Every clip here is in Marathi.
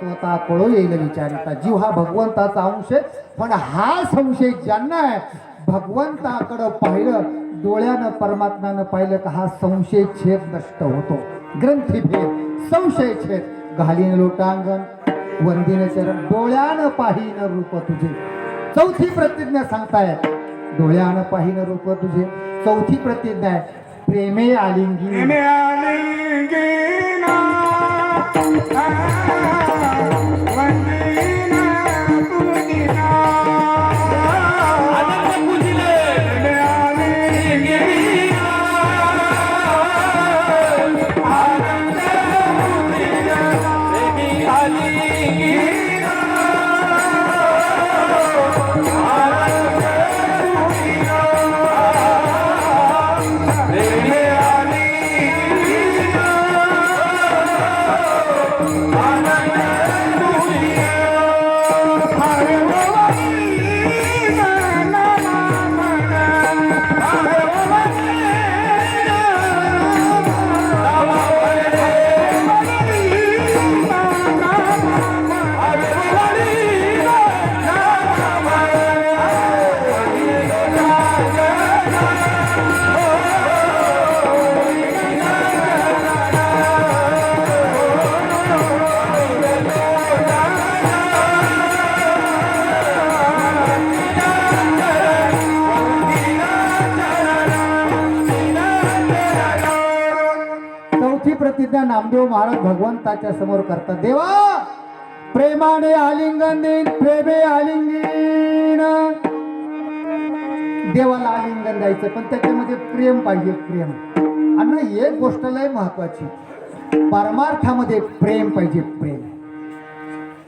तत्वता कळो येईल विचारिता. जीव हा भगवंताचा अंश आहे पण हा संशय ज्यांना आहे भगवंताकडं पाहिलं डोळ्यानं परमात्म्यानं पाहिलं का हा संशय छेद नष्ट होतो. ग्रंथीभेद संशय छेद. घालीन लोटांगण वंदिन चरण डोळ्यानं पाहिन रूप तुझे. चौथी प्रतिज्ञा सांगताय डोळ्यानं पाहिन रूप तुझे. चौथी प्रतिज्ञा आहे प्रेमे आलिंगी चौथी प्रतिज्ञा नामदेव महाराज भगवंताच्या समोर करतात. देवा प्रेमाने आलिंगन देईन प्रेमे आलिंगीन. देवाला आलिंगन द्यायचं पण त्याच्यामध्ये प्रेम पाहिजे प्रेम. आणि एक गोष्ट लय महत्वाची. परमार्थामध्ये प्रेम पाहिजे प्रेम.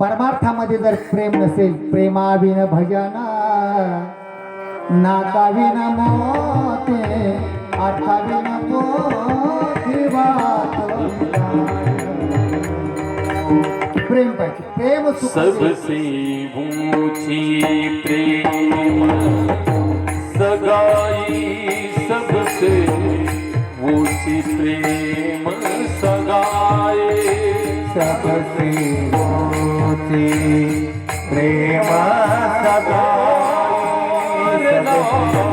परमार्थामध्ये जर प्रेम नसेल प्रेमाविन भजना नाकाविन मोते अर्थाविन मोती वात. प्रेम पाहिजे प्रेम सुख सबसे ऊंची प्रेम सगाई सबसे ऊंची प्रेम सगाई सबसे मोती प्रेम प्रेम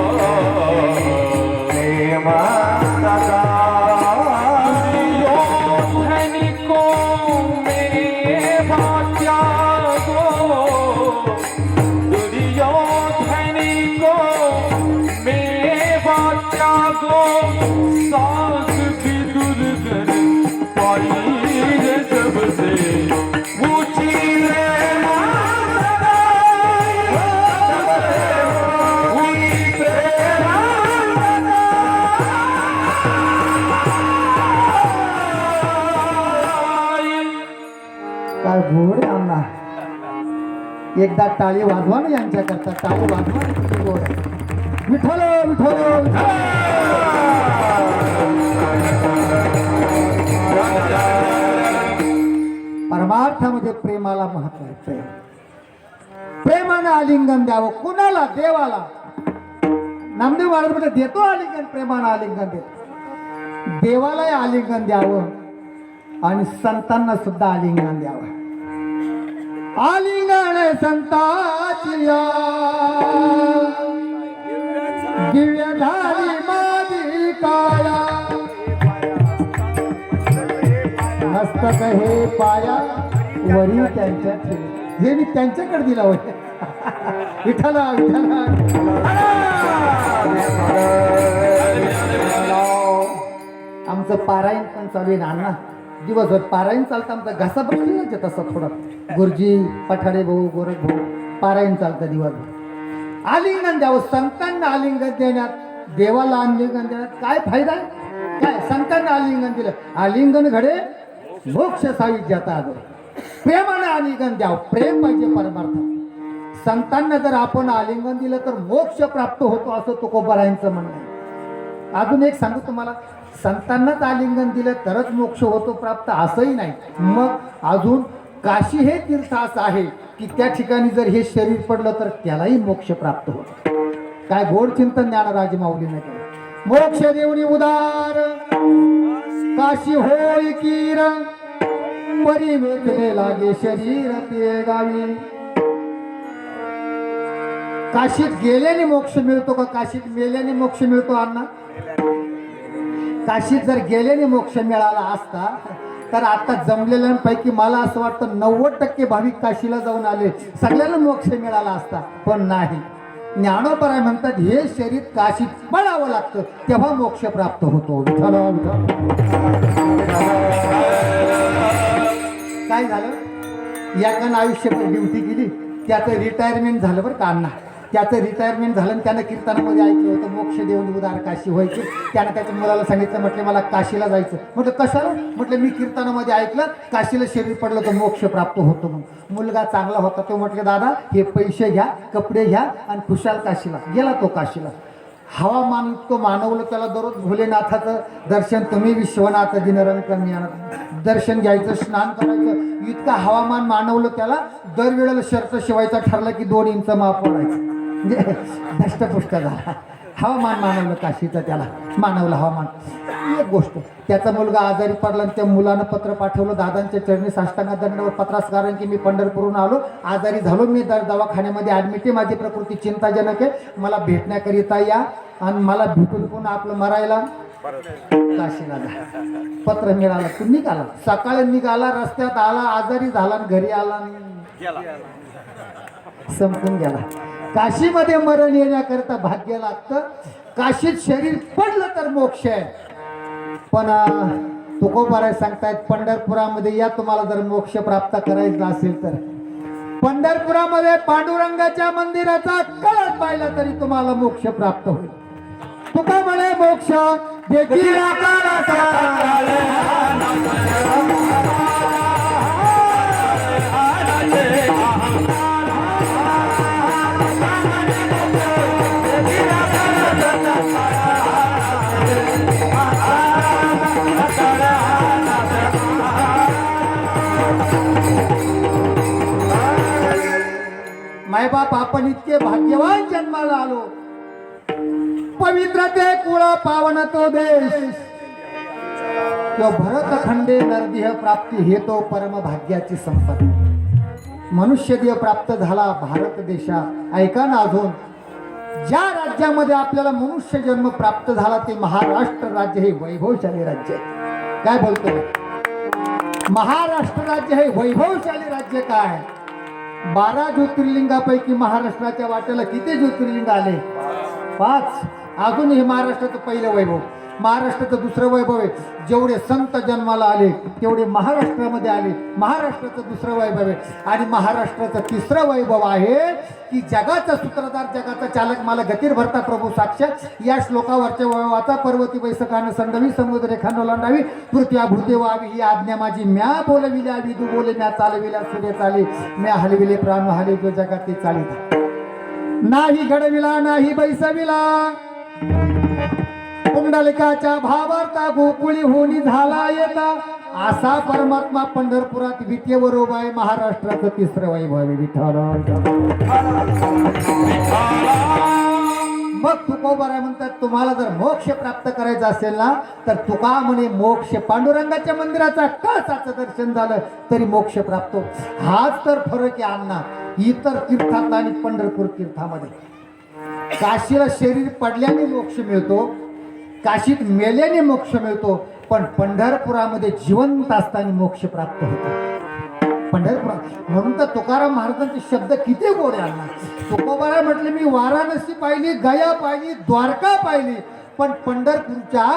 एकदा टाळी वाजवा ना यांच्याकरता टाळी वाजवा विठ्ठल विठ्ठल विठ्ठल. परमार्थामध्ये प्रेमाला महत्त्व आहे प्रेम. प्रेमानं आलिंगन द्यावं कुणाला? देवाला. नामदेव महाराज म्हणजे देतो आलिंगन प्रेमानं आलिंगन देतो देवालाही आलिंगन द्यावं आणि संतांना सुद्धा आलिंगन द्यावं. आलिंगण संताचिया. दिव्य झाली माझी काळा. मस्तक हे पाया वरी त्यांच्या हे मी त्यांच्याकडे दिला होते. विठाला विठाला आमचं पारायण पण चालू आहे नाना. दिवसभर पारायण चालतं आमचा घासा बसलेलाच आहे तसा थोडा. गुरुजी पठाडे भाऊ गोरख भाऊ पारायण चालतं दिवसभर. आलिंगन द्यावं संतांना आलिंगन देण्यात. देवाला आलिंगन देण्यात काय फायदा? आहे काय? संतांना आलिंगन दिलं. आलिंगन घडे मोक्ष साहित्याचा आदर प्रेमाने आलिंगन द्यावं प्रेम पाहिजे परमार्थ संतांना जर आपण आलिंगन दिलं तर मोक्ष प्राप्त होतो असं तुकोबारायांचं म्हणणं आहे. अजून एक सांगू तुम्हाला. संतांनाच आलिंगन दिलं तरच मोक्ष होतो प्राप्त असंही नाही. मग अजून काशी हे तीर्थ असं आहे की त्या ठिकाणी जर हे शरीर पडलं तर त्यालाही मोक्ष प्राप्त होतो. काय गोड चिंतन ज्ञानराज माऊलीने केलं. मोक्ष देवणी उदार. काशी होय किर. परी वेचले लागे शरीर ते गावी. काशीत गेल्याने मोक्ष मिळतो का? काशीत मेल्याने मोक्ष मिळतो अण्णा? काशीत जर गेल्याने मोक्ष मिळाला असता तर आता जमलेल्यांपैकी मला असं वाटतं नव्वद टक्के भाविक काशीला जाऊन आले. सगळ्यांना मोक्ष मिळाला असता. पण नाही. ज्ञानोपराय म्हणतात हे शरीर काशीत पडावं लागतं तेव्हा मोक्ष प्राप्त होतो. विठ्ठल, काय झालं? एकानं आयुष्यभर ड्युटी केली त्याचं रिटायरमेंट झालं बरं का अण्णा? त्याचं रिटायरमेंट झालं आणि त्यानं कीर्तनामध्ये ऐकलं होतं मोक्ष देऊन उदार काशी व्हायची. त्यानं त्याच्या मुलाला सांगितलं म्हटलं मला काशीला जायचं. म्हटलं कशाला? म्हटलं मी कीर्तनामध्ये ऐकलं काशीला शरीर पडलं तर मोक्ष प्राप्त होतो म्हणून. मुलगा चांगला होता तो म्हटलं दादा हे पैसे घ्या कपडे घ्या आणि खुशाल काशीला. गेला तो काशीला. हवामान इतकं मानवलं त्याला दररोज भोलेनाथाचं दर्शन तुम्ही विश्वनाथ दिनरंग दर्शन घ्यायचं स्नान करायचं इतकं हवामान मानवलं त्याला. दरवेळेला शर्त शिवायचा ठरला की दोन इंच माप पडायचं म्हणजे दष्टपुष्ट झाला. हवामान मानवलं काशीचं त्याला? मानवलं हवामान. एक गोष्ट त्याचा मुलगा आजारी पडला आणि त्या मुलानं पत्र पाठवलं दादांच्या चरणी साष्टांगा दंडावर पत्रास कारण की मी पंढरपूरहून आलो आजारी झालो मी दर दवाखान्यामध्ये ॲडमिट आहे माझी प्रकृती चिंताजनक आहे. मला भेटण्याकरिता या आणि मला भेटून पुन्हा आपलं मरायला. काशीला जा पत्र मिळालं तू निघाला. सकाळी निघाला रस्त्यात आला आजारी झाला आणि घरी आला संपून गेला. काशीमध्ये मरण येण्याकरता भाग्य लागतं. काशीत शरीर पडलं तर मोक्ष आहे. पण तुकोबाराय सांगतायत पंढरपुरामध्ये या तुम्हाला जर मोक्ष प्राप्त करायचा असेल तर. पंढरपुरामध्ये पांडुरंगाच्या मंदिराचा कळत पाहिला तरी तुम्हाला मोक्ष प्राप्त होईल. तुका म्हणे मोक्ष देखील मायबाप आपण इतके भाग्यवान जन्माला आलो. पवित्र ते कुळ पावन तो देश. तो भरत खंडे नरदेह प्राप्ती हे तो परम भाग्याची संपत्ती. मनुष्य देह प्राप्त झाला भारत देशात. ऐका ना अजून. ज्या राज्यामध्ये आपल्याला मनुष्य जन्म प्राप्त झाला ते महाराष्ट्र राज्य हे वैभवशाली राज्य आहे. काय बोलतो महाराष्ट्र राज्य हे वैभवशाली राज्य काय बारा ज्योतिर्लिंगापैकी महाराष्ट्राच्या वाट्याला किती ज्योतिर्लिंग आले? पाच. अजून हे महाराष्ट्राचं पहिलं वैभव. महाराष्ट्राचं दुसरं वैभव आहे. जेवढे संत जन्माला आले तेवढे महाराष्ट्रामध्ये आले. महाराष्ट्राचं दुसरं वैभव आहे. आणि महाराष्ट्राचं तिसरं वैभव आहे की जगाचा सूत्रधार जगाचा चालक मला गतीर भरता प्रभू साक्ष. या श्लोकावरच्या वैभवाचा पर्वती बैसकानं संडवी समुद्र रेखानो लांडावी. पृथ्व्या भूते व्हावी ही आज्ञा माझी. म्या बोलविल्या विदू बोले म्या चालविल्या सूर्य चाले. म्या हलविले प्राण हले जो जगात ते चालित नाही घडविला नाही बैसविला. पुंडलिकाच्या भावार्था गोकुळी होणी झाला येता. असा परमात्मा पंढरपुरात द्वितीय बरोबर आहे. महाराष्ट्राचं तिसरं वैभव विठ्ठल. मग तुकोबाराय म्हणतात तुम्हाला जर मोक्ष प्राप्त करायचा असेल ना तर तुका म्हणे मोक्ष पांडुरंगाच्या मंदिराचा कळसाचं दर्शन झालं तरी मोक्ष प्राप्त हो. हाच तर फरक आहे अण्णा. इतर तीर्थात आणि पंढरपूर तीर्थामध्ये. काशीला शरीर पडल्याने मोक्ष मिळतो काशीत मेल्याने मोक्ष मिळतो पण पंढरपुरामध्ये जिवंत असताना मोक्ष प्राप्त होतो. पंढरपुरात म्हणून तर तुकाराम महाराजांचे शब्द किती गोडे आणणार तुकोबाला म्हटले मी वाराणसी पाहिली गया पाहिली द्वारका पाहिली पण पंढरपूरच्या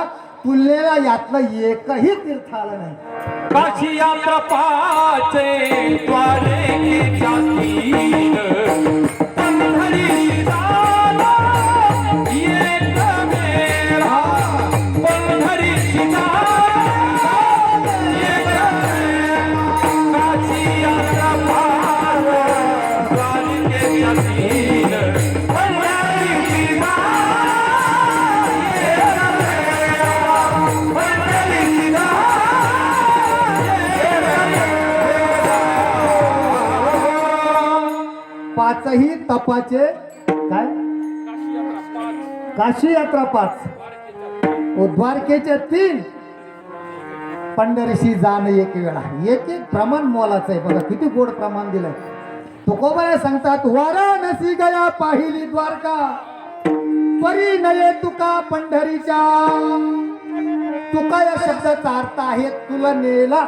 तुलनेला यातलं एकही तीर्थ आलं नाही. काशी यात्रा पाचे द्वारे पाचही तपाचे काय? काशी यात्रा पाच. द्वारकेचे तीन. पंढरीशी जाण एक वेळा एक एक प्रमाण मोलाचं आहे. बघा किती गोड प्रमाण दिलंय. तुकोबाया सांगतात वाराणसी गया पाहिली द्वारका. परी नये तुका पंढरीच्या. तुका या शब्दाचा अर्थ आहे तुला नेला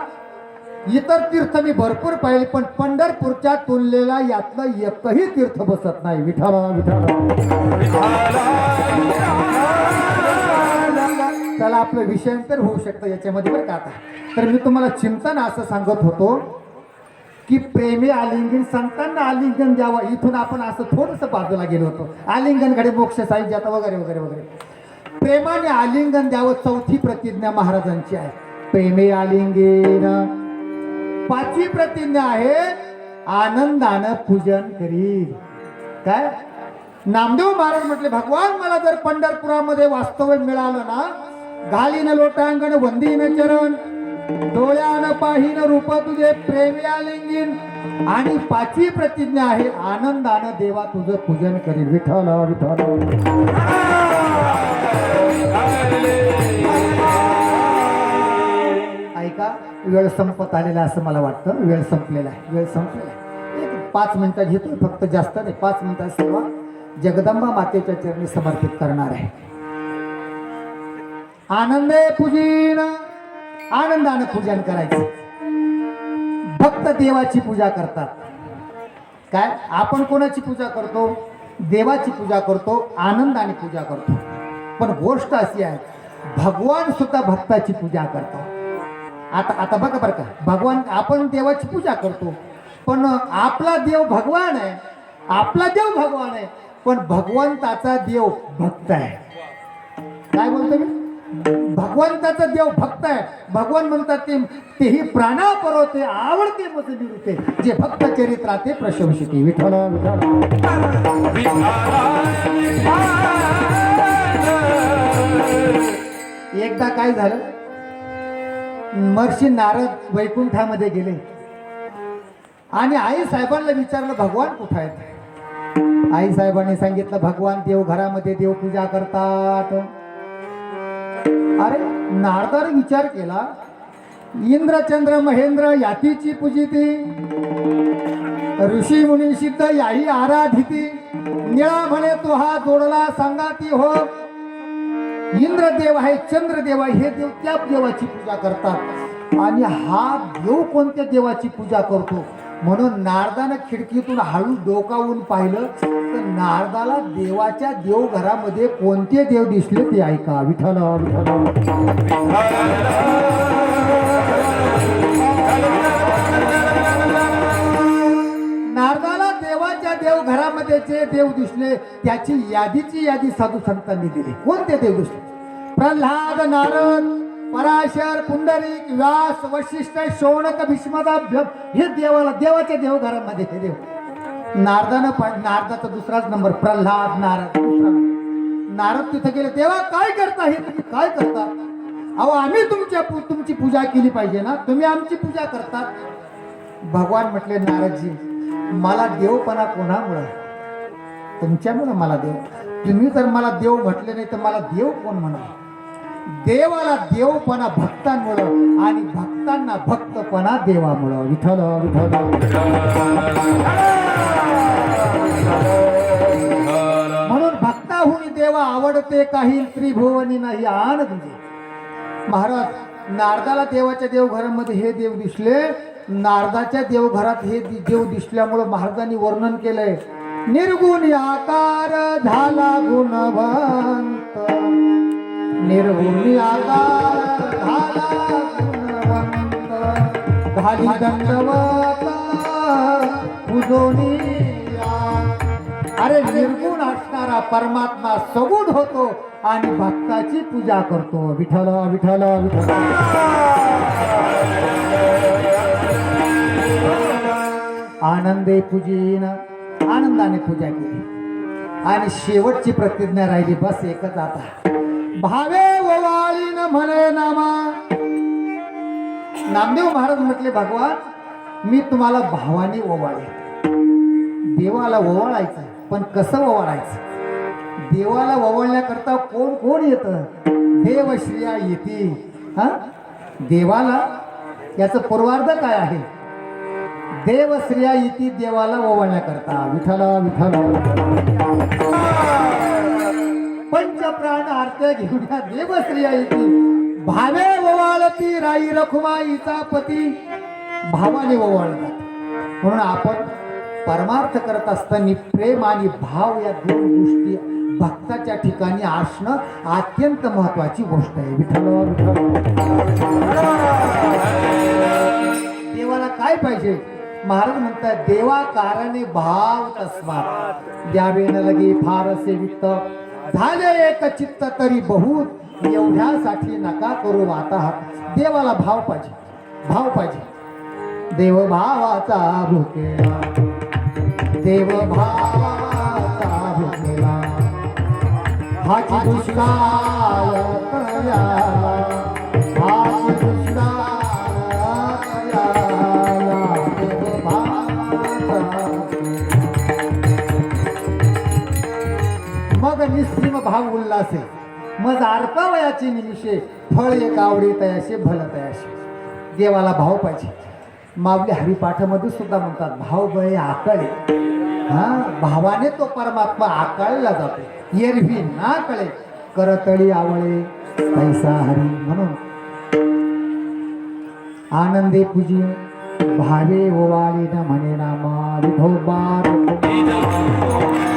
इतर तीर्थ मी भरपूर पाहिले पण पंढरपूरच्या तुलनेला यातलं एकही तीर्थ बसत नाही. विठाला विठाला त्याला आपलं विषयांतर होऊ शकतं याच्यामध्ये बरं का आता. तर मी तुम्हाला चिंतन असं सांगत होतो की प्रेमी आलिंगन संतांना आलिंगन द्यावं. इथून आपण असं थोडंसं बाजूला गेलो होतो. आलिंगनकडे मोक्ष साहित्य आता वगैरे वगैरे वगैरे. प्रेमाने आलिंगन द्यावं चौथी प्रतिज्ञा महाराजांची आहे. प्रेमे आलिंगेन पाचवी प्रतिज्ञा आहे आनंदानं पूजन करी काय? नामदेव महाराज म्हटले भगवान मला जर पंढरपुरामध्ये वास्तव्य मिळालं ना घालीन लोटांगण वंदीन चरण डोळ्यानं पाहिन रूप तुझे प्रेमी आणि पाचवी प्रतिज्ञा आहे आनंदानं देवा तुझं पूजन करील. विठ्ठल विठ्ठल. वेळ संपत आलेला असं मला वाटतं. वेळ संपलेला आहे. वेळ संपलेला आहे. एक पाच मिनिटं घेतोय. फक्त जास्त नाही पाच मिनटात सेवा जगदंबा मातेच्या चरणी समर्पित करणार आहे. आनंदे पूजीन. आनंदानं पूजन करायचं. भक्त देवाची पूजा करतात. काय? आपण कोणाची पूजा करतो? देवाची पूजा करतो. आनंदाने पूजा करतो. पण गोष्ट अशी आहे भगवान सुद्धा भक्ताची पूजा करतो. आता आता बघा बरं का. भगवान आपण देवाची पूजा करतो. पण आपला देव भगवान आहे. आपला देव भगवान आहे. पण भगवंताचा देव भक्त आहे. काय बोलतो मी? भगवंताचा देव भक्त आहे. भगवान म्हणतात ते तेही प्राणा परवते आवडते मज निवृत्ते जे भक्त चरित्राते प्रशंसिते. विठ्ठल विठ्ठल. एकदा काय झालं? महर्षी नारद वैकुंठामध्ये गेले. आणि आई साहेबांना विचारलं भगवान कुठं आहेत? आई साहेबांनी सांगितलं भगवान देव घरामध्ये देव पूजा करतात. अरे नारदाने विचार केला इंद्रचंद्र महेंद्र यातीची पूजिती ऋषी मुनी सिद्ध याही आराधिती निळा म्हणे तो हा जोडला सांगा ती हो इंद्रदेव आहे चंद्रदेव आहे हे देव त्या देवाची पूजा करतात. आणि हा देव कोणत्या देवाची पूजा करतो? म्हणून नारदानं खिडकीतून हळू डोकावून पाहिलं तर नारदाला देवाच्या देवघरामध्ये कोणते देव दिसले ते ऐका. विठ्ठल विठ्ठल. नारदाला देव घरामध्ये जे देव दिसले त्याची यादीची यादी साधू संतांनी दिली. कोणते देव दिसले? प्रल्हाद नारद पराशर पुंडरीक व्यास वशिष्ठ शौनक भीष्मदा हे देवाला देवाच्या देवघरामध्ये हे देव. नारदानं पण नारदाचा दुसराच नंबर प्रल्हाद नारद. नारद तिथे गेले देवा काय करता हे तुम्ही? काय करता? अहो आम्ही तुमच्या तुमची पूजा केली पाहिजे ना. तुम्ही आमची पूजा करतात. भगवान म्हटले नारदजी मला देवपणा कोणामुळं? तुमच्यामुळं मला देव. तुम्ही जर मला देव म्हटले नाही तर मला देव कोण म्हणा देवाला देवपणा भक्तांमुळं आणि भक्तांना भक्तपणा देवामुळं. विठल विठल म्हणून भक्ताहून देवा आवडते काही त्रिभुवनी नाही आण तुझे महाराज नारदाला देवाच्या देवघरामध्ये हे देव दिसले नारदाच्या देवघरात हे देव दिसल्यामुळं महाराजांनी वर्णन केलंय. निर्गुण आकार झाला गुणवंत. निर्गुण आकार झाला गुणवंत. घाली अरे निर्गुण असणारा परमात्मा सगुण होतो आणि भक्ताची पूजा करतो. विठ्ठल विठ्ठल विठ्ठल. आनंदे पूजीन आनंदाने पूजा केली. आणि शेवटची प्रतिज्ञा राहिली बस एकच आता. भावे ओवाळीन म्हणे नामा. नामदेव महाराज म्हटले भगवान मी तुम्हाला भावाने ओवाळे देवाला ओवाळायचं पण कसं ओवाळायचं? देवाला ओवाळण्याकरता कोण कोण येतं? देवश्रिया येते हा? देवाला याचं पूर्वार्ध काय आहे? देव स्त्रिया इति देवाला ओवाळण्याकरता. विठ्ठल विठ्ठला. पंचप्राण आरत्या घेऊन या देव स्त्रिया इति. भावे ओवाळती राई रखुमाईचा पती. भावाने ओवाळतात. म्हणून आपण परमार्थ करत असताना प्रेम आणि भाव या दोन गोष्टी भक्ताच्या ठिकाणी असणं अत्यंत महत्वाची गोष्ट आहे. विठ्ठल विठ्ठल. देवाला काय पाहिजे? महाराज म्हणतात देवा कारणे भाव तस्मा द्यावे न लगे फारसे वित्त. झाले एक चित्त तरी बहुत. एवढ्यासाठी नका करू वाताहात. देवाला भाव पाहिजे. भाव पाहिजे. देव भावाचा भुकेला. देव भावाचा भुकेला. हाची दुष्काळ मग भाव उल्हासे मज आरपावयाचे निमिषे फळ एक आवडी तयाशे भल तयाशे. देवाला भाव पाहिजे. मावली हरिपाठामध्ये सुद्धा म्हणतात भाव बळे आकळे. हा भावाने तो परमात्मा आकाळला जातो. एरवी ना कळे करतळी आवळे पैसा हरी म्हणून. आनंदे पूजी भावे ओवाळी न म्हणे नामा विठोबा ज्ञानेश्वर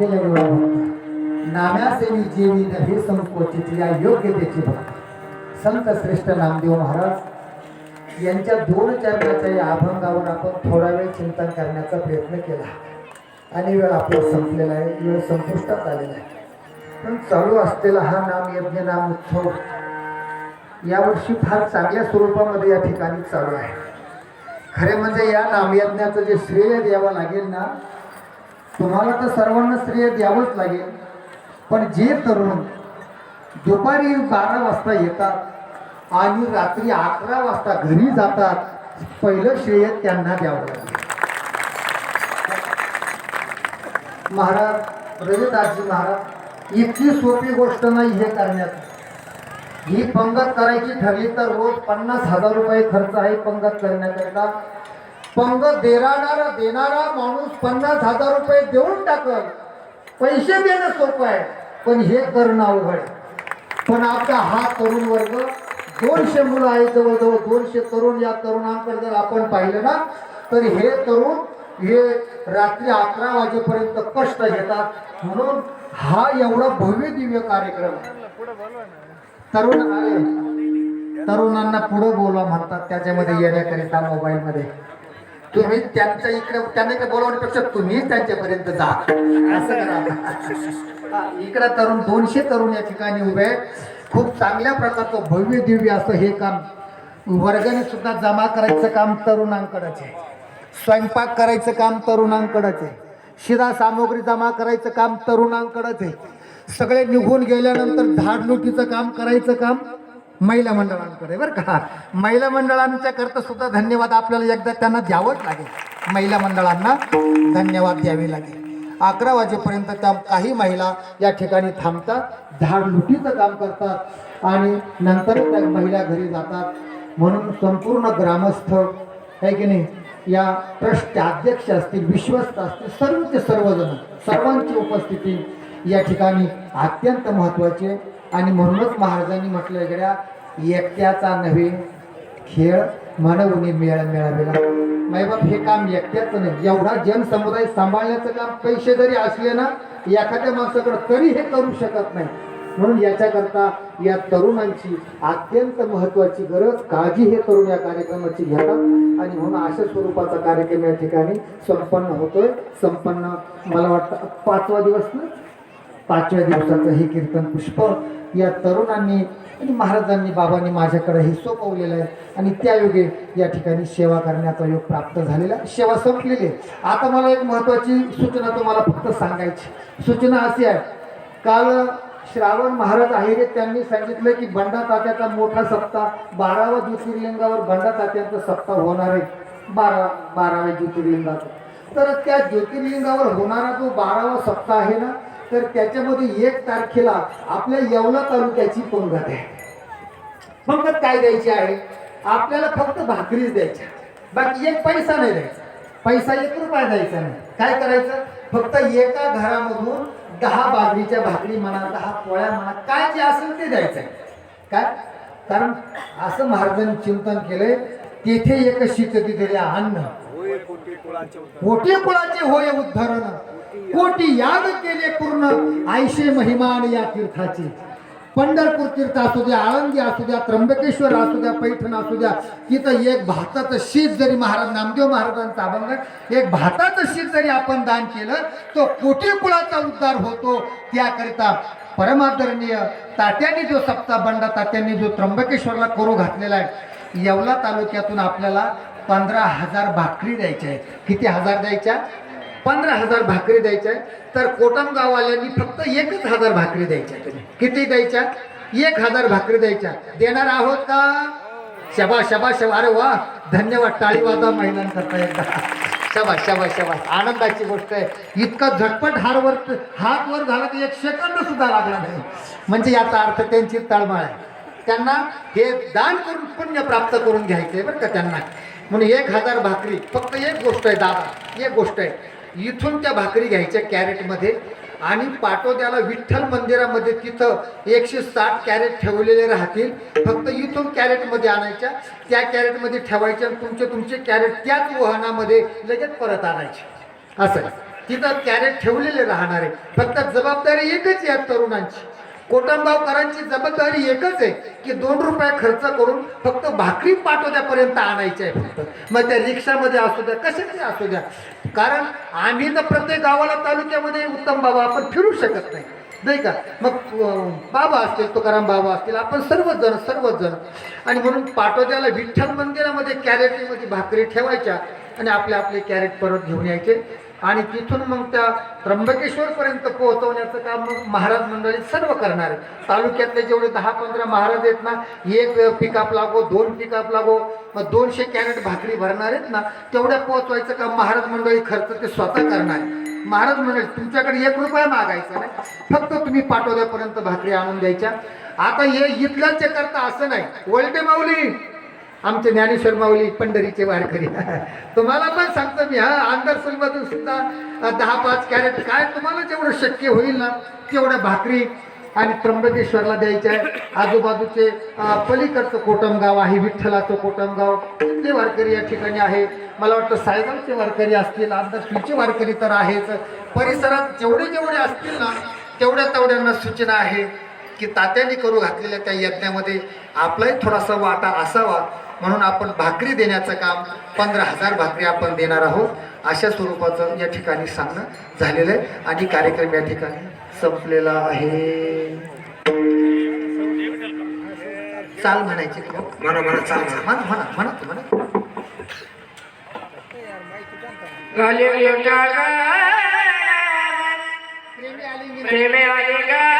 केले नाम्यासेवी जेवी हे संकोचित या योग्यतेची भक्त संत श्रेष्ठ नामदेव महाराज यांच्या दोन चरणाच्या या अभंगावर आपण थोडा वेळ चिंतन करण्याचा प्रयत्न केला. आणि वेळ आपला संपलेला आहे वेळ संपुष्टात आलेला आहे. पण चालू असलेला हा नाम यज्ञ नाम उत्सव यावर्षी फार चांगल्या स्वरूपामध्ये या ठिकाणी चालू आहे. खरे म्हणजे या नामयज्ञाचं जे श्रेय द्यावं लागेल ना तुम्हाला तर सर्वांना श्रेय द्यावंच लागेल. पण जे तरुण दुपारी बारा वाजता येतात आणि रात्री अकरा वाजता घरी जातात पहिलं श्रेय त्यांना द्यावं लागेल. महाराज रविदासजी महाराज इतकी सोपी गोष्ट नाही हे करण्यात. ही पंगत करायची ठरली तर रोज पन्नास हजार रुपये खर्च आहे पंगत करण्याकरता. पंग देणारा देणारा माणूस पन्नास हजार रुपये देऊन टाकल. पैसे देणं सोपं आहे पण हे करणं अवघड आहे. पण आपला हा तरुण वर्ग दोनशे मुलं आहे जवळजवळ दोनशे तरुण या तरुणांकडे जर आपण पाहिलं ना तर हे तरुण हे रात्री अकरा वाजेपर्यंत कष्ट घेतात. म्हणून हा एवढा भव्य दिव्य कार्यक्रम तरुण आले तरुणांना पुढे बोला म्हणतात त्याच्यामध्ये येण्याकरिता मोबाईलमध्ये. तुम्ही म्हणजे त्यांच्या इकडे त्यांना इकडे बोलवण्यापेक्षा तुम्हीच त्यांच्यापर्यंत जा. असं करा. इकडे तरुण दोनशे तरुण या ठिकाणी उभे खूप चांगल्या प्रकारचं भव्य दिव्य असं हे काम वर्गाने सुद्धा जमा करायचं काम तरुणांकडेच आहे. स्वयंपाक करायचं काम तरुणांकडेच आहे. शिरा सामग्री जमा करायचं काम तरुणांकडेच आहे. सगळे निघून गेल्यानंतर झाडलुटीचं काम करायचं काम महिला मंडळांकडे बरं का? महिला मंडळांच्या करता सुद्धा धन्यवाद आपल्याला एकदा त्यांना द्यावंच लागेल. महिला मंडळांना धन्यवाद द्यावे लागेल. अकरा वाजेपर्यंत त्या काही महिला या ठिकाणी थांबतात झाडलुटीचं काम करतात आणि नंतर त्या महिला घरी जातात. म्हणून संपूर्ण ग्रामस्थ आहे की नाही? या ट्रस्टचे अध्यक्ष असतील विश्वस्त असतील सर्वचे सर्वजण सर्वांची उपस्थिती या ठिकाणी अत्यंत महत्त्वाची आहे. आणि म्हणूनच महाराजांनी म्हटलं गड्या एकट्याचा नव्हे खेळ म्हणून मेळ मेळावेला. मायबाप हे काम एकट्याचं नाही. एवढा जनसमुदाय सांभाळण्याचं काम पैसे जरी असले ना एखाद्या माणसाकडे तरी हे करू शकत नाही. म्हणून याच्याकरता या तरुणांची अत्यंत महत्वाची गरज काळजी हे तरुण या कार्यक्रमाची घेतात. आणि म्हणून अशा स्वरूपाचा कार्यक्रम या ठिकाणी संपन्न होतोय. संपन्न मला वाटतं पाचवा दिवस ना? पाचव्या दिवसाचं हे कीर्तन पुष्प या तरुणांनी आणि महाराजांनी बाबांनी माझ्याकडे हे सोपवलेलं आहे. आणि त्या योगे या ठिकाणी सेवा करण्याचा योग प्राप्त झालेला आहे. सेवा संपलेली आहे. आता मला एक महत्त्वाची सूचना तुम्हाला फक्त सांगायची. सूचना अशी आहे. काल श्रावण महाराज आहे त्यांनी सांगितलं की बंडा तात्याचा मोठा सप्ताह बारावा ज्योतिर्लिंगावर बंडा तात्यांचा सप्ताह होणार आहे. बारा बाराव्या ज्योतिर्लिंगाचा. तर त्या ज्योतिर्लिंगावर होणारा जो बारावा सप्ताह आहे ना तर त्याच्यामध्ये एक तारखेला आपल्या येवला तालुक्याची पंगत आहे. पंगत काय द्यायची आहे? आपल्याला फक्त भाकरीच द्यायच्या. बाकी एक पैसा नाही द्यायचा. पैसा एक रुपया द्यायचा नाही. काय करायचं? फक्त एका घरामधून दहा बाजरीच्या भाकरी म्हणा दहा पोळ्या म्हणा काय जे असेल ते द्यायचं आहे काय? कारण असं महाराजांनी चिंतन केलंय तेथे एक शीत दिलेले अन्न कोटी कुळाचे होय उद्धरण. कोटी याद केले पूर्ण. आयशे महिमान या तीर्थाचे. पंढरपूर तीर्थ असू द्या आळंदी असू द्या त्र्यंबकेश्वर असू द्या पैठण असू द्या तिथं एक भाताचं शीत जरी महाराज नामदेव महाराजांचा अभंग एक भाताचं शीत जरी आपण दान केलं तो कोटी कुळाचा उद्धार होतो. त्याकरिता परमादरणीय तात्यांनी जो सप्ताह बंडा तात्यांनी जो त्र्यंबकेश्वरला करू घातलेला आहे येवला तालुक्यातून आपल्याला पंधरा हजार भाकरी द्यायच्या आहेत. किती हजार द्यायच्या? पंधरा हजार भाकरी द्यायच्या तर कोटम गाववाल्यांनी फक्त एकच हजार भाकरी द्यायच्या तुम्ही किती द्यायच्या? एक हजार भाकरी द्यायच्या. देणार आहोत का? शबा शबा शबा. अरे वा. धन्यवाद. टाळी वाजा महिलांकरता एकदा. शबा शबा शबा. आनंदाची गोष्ट आहे. इतका झटपट हार वर हात वर झाला की एक सेकंद सुद्धा लागला नाही. म्हणजे याचा अर्थ त्यांची तळमळ आहे. त्यांना हे दान करून पुण्य प्राप्त करून घ्यायचंय बरं का त्यांना. म्हणून एक हजार भाकरी फक्त एक गोष्ट आहे दादा. एक गोष्ट आहे. इथून त्या भाकरी घ्यायच्या कॅरेटमध्ये आणि पाटोद्याला विठ्ठल मंदिरामध्ये तिथं एकशे साठ कॅरेट ठेवलेले राहतील. फक्त इथून कॅरेटमध्ये आणायच्या त्या कॅरेटमध्ये ठेवायच्या आणि तुमचे तुमचे कॅरेट त्याच वाहनामध्ये लगेच परत आणायचे. असं तिथं कॅरेट ठेवलेले राहणार आहे फक्त जबाबदारी एकच या तरुणांची. कोटमगावकरांची जबाबदारी एकच आहे की दोन रुपये खर्च करून फक्त भाकरी पाठवण्यापर्यंत आणायची आहे फक्त. मग त्या रिक्षामध्ये असू द्या कशाची असू द्या. कारण आम्ही तर प्रत्येक गावाला तालुक्यामध्ये उत्तम बाबा आपण फिरू शकत नाही. नाही का? मग बाबा असतील तुकाराम बाबा असतील आपण सर्वजण सर्वजण. आणि म्हणून पाटोद्याला विठ्ठल मंदिरामध्ये कॅरेटमध्ये भाकरी ठेवायच्या आणि आपले आपले कॅरेट परत घेऊन यायचे. आणि तिथून मग त्या त्र्यंबकेश्वरपर्यंत पोहोचवण्याचं काम मग महाराज मंडळी सर्व करणार आहे तालुक्यातले जेवढे दहा पंधरा महाराज आहेत ना एक पिकअप लागो दोन पिकअप लागो मग दोनशे कॅरेट भाकरी भरणार आहेत ना तेवढ्या पोहोचवायचं काम महाराज मंडळी खर्च ते स्वतः करणार आहे महाराज मंडळी तुमच्याकडे एक रुपया मागायचा नाही. फक्त तुम्ही पाठवल्यापर्यंत भाकरी आणून द्यायच्या. आता हे इथल्याचे करता असं नाही. वळटे माऊली. आमचे ज्ञानेश्वर माऊली पंढरीचे वारकरी. तुम्हाला पण सांगतो मी हा आंधरसूलमधून सुद्धा दहा पाच कॅरेट काय तुम्हाला जेवढं शक्य होईल ना तेवढं भाकरी आणि त्र्यंबकेश्वरला द्यायच्या आहे आजूबाजूचे पलीकडचं कोटमगाव आहे विठ्ठलाचं कोटमगाव. ते वारकरी या ठिकाणी आहे? मला वाटतं सायगावचे वारकरी असतील आंधरसूलचे वारकरी तर आहेच. परिसरात जेवढे जेवढे असतील ना तेवढ्या तेवढ्यांना सूचना आहे की तात्याने करू घातलेल्या त्या यज्ञामध्ये आपलाही थोडासा वाटा असावा. म्हणून आपण भाकरी देण्याचं काम पंधरा हजार भाकरी आपण देणार आहोत. अशा स्वरूपाचं या ठिकाणी सांगणं झालेलं आहे. आणि कार्यक्रम या ठिकाणी संपलेला आहे. चाल म्हणायची? म्हणा म्हणा चाल चाल. म्हणा म्हणा म्हणा तू म्हणा प्रेमे आली ग.